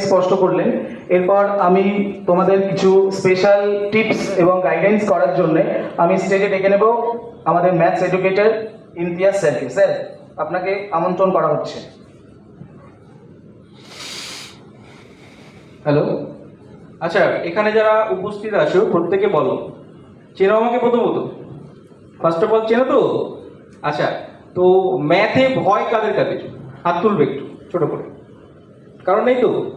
স্পষ্ট করলেন এরপর আমি তোমাদের কিছু স্পেশাল টিপস এবং গাইডেন্স করার জন্য আমি স্টেজে ডেকে নেব আমাদের ম্যাথস এডুকেটর ইমতিয়াজ স্যারকে। স্যার, আপনাকে আমন্ত্রণ করা হচ্ছে। হ্যালো আচ্ছা এখানে যারা উপস্থিত আছো, প্রত্যেকে বলো। চেনো আমাকে প্রথমত? ফার্স্ট অফ অল চেনো তো? আচ্ছা তো ম্যাথে ভয় কাদের কাদের? হাত তুলবে একটু, ছোট করে। কারণ নেই তো?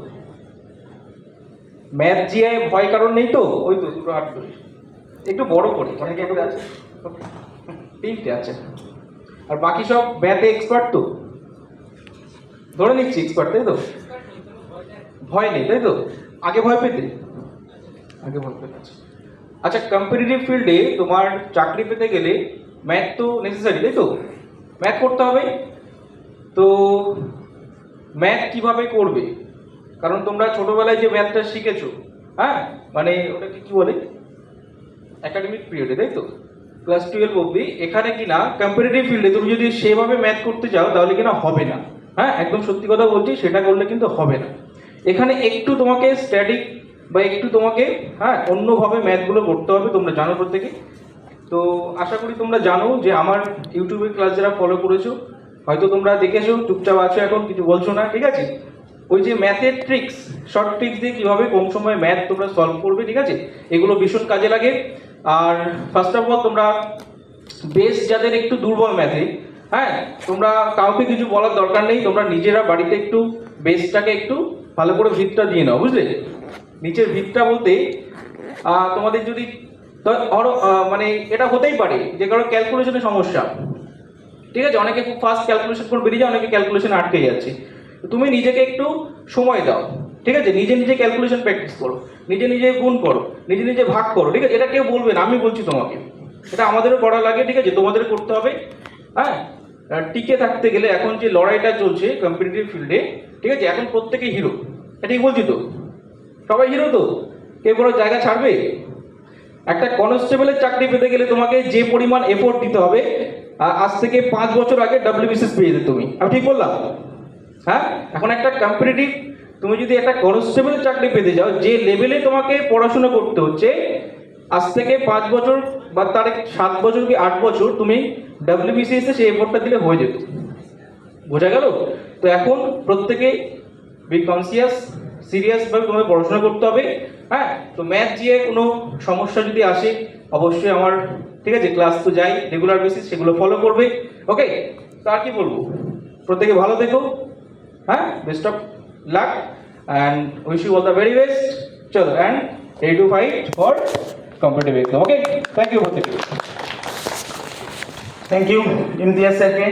ম্যাথ জিআই ভয় কারণ নেই তো? ওই তো দুটো হাত তুলে একটু বড় করে। অনেকে একটু আছে। তিনটে আছে। আর বাকি সব ম্যাথে এক্সপার্ট তো? ধরে নিচ্ছি এক্সপার্ট তাই তো? ভয় নেই তাই তো? আগে ভয় পেতে? আগে ভয় পেতে আচ্ছা। আচ্ছা কম্পিটিটিভ ফিল্ডে তোমার চাকরি পেতে গেলে ম্যাথ তো নেসেসারি তাই তো? ম্যাথ করতে হবে। তো ম্যাথ কীভাবে করবে? কারণ তোমরা ছোটবেলায় যে ম্যাথটা শিখেছো হ্যাঁ? মানে ওটাকে কি বলে? একাডেমিক পিরিয়ডে তাই তো? ক্লাস টুয়েলভ অব্দি এখানে কি না কম্পিটিটিভ ফিল্ডে তুমি যদি সেভাবে ম্যাথ করতে চাও, তাহলে কিনা হবে না। হ্যাঁ? একদম সত্যি কথা বলছি, সেটা করলে কিন্তু হবে না। এখানে একটু তোমাকে স্ট্যাটিক বা একটু তোমাকে হ্যাঁ অন্যভাবে ম্যাথগুলো করতে হবে, তোমরা জানো প্রত্যেকে। তো আশা করি তোমরা জানো যে আমার ইউটিউবের ক্লাস যারা ফলো করেছ, হয়তো তোমরা দেখেছ, চুপচাপ আছো এখন, কিছু বলছো না, ঠিক আছে? ওই যে ম্যাথের ট্রিক্স শর্ট ট্রিক্স দিয়ে কীভাবে কম সময়ে ম্যাথ তোমরা সলভ করবে, ঠিক আছে? এগুলো ভীষণ কাজে লাগে। আর ফার্স্ট অফ অল তোমরা বেস যাদের একটু দুর্বল ম্যাথে হ্যাঁ? তোমরা কাউকে কিছু বলার দরকার নেই, তোমরা নিজেরা বাড়িতে একটু বেসটাকে একটু ভালো করে ভিতটা দিয়ে নাও, বুঝলে? নিচের ভিতটা বলতে তোমাদের যদি, ধরো মানে এটা হতেই পারে, যে কারও ক্যালকুলেশনের সমস্যা। ঠিক আছে? অনেকে খুব ফাস্ট ক্যালকুলেশন করে বেরিয়ে যায়, অনেকে ক্যালকুলেশন আটকে যাচ্ছে। তুমি নিজেকে একটু সময় দাও, ঠিক আছে? নিজে নিজে ক্যালকুলেশন প্র্যাকটিস করো, নিজে নিজে গুণ করো, নিজে নিজে ভাগ করো, ঠিক আছে? এটা কেউ বলবে না, আমি বলছি তোমাকে। এটা আমাদেরও করা লাগে, ঠিক আছে? তোমাদের করতে হবে হ্যাঁ? টিকে থাকতে গেলে এখন যে লড়াইটা চলছে কম্পিটিটিভ ফিল্ডে ঠিক আছে? এখন প্রত্যেকে হিরো এটা ঠিক বলছি তো? সবাই হিরো তো? কেউ কোনো জায়গা ছাড়বে? একটা কনস্টেবলের চাকরি পেতে গেলে তোমাকে যে পরিমাণ এফোর্ট দিতে হবে আজ থেকে পাঁচ বছর আগে ডাব্লিউবিসিএস পেয়ে যেতে তুমি। আমি ঠিক বললাম? হ্যাঁ? এখন একটা কম্পিটিটিভ তুমি যদি একটা কনস্টেবলের চাকরি পেতে যাও, যে লেভেলে তোমাকে পড়াশোনা করতে হচ্ছে, আজ থেকে পাঁচ বছর বা তার সাত বছর কি আট বছর তুমি ডাব্লিউবিসিএস সেই এফোর্টটা দিলে হয়ে যেত। বোঝা গেল? তো এখন প্রত্যেকে বি কনসিয়াস সিরিয়াসভাবে তোমাকে পড়াশোনা করতে হবে হ্যাঁ? তো ম্যাথ দিয়ে কোনো সমস্যা যদি আসে, অবশ্যই আমার, ঠিক আছে ক্লাস তো যাই রেগুলার বেসিস সেগুলো ফলো করবে ওকে তো আর কি বলব? প্রত্যেকে ভালো থেকো। হ্যাঁ best of luck and wish you all the very best চলো and ready to fight for competitive exam okay thank you প্রত্যেকে থ্যাংক ইউ ইমতিয়াজ স্যারকে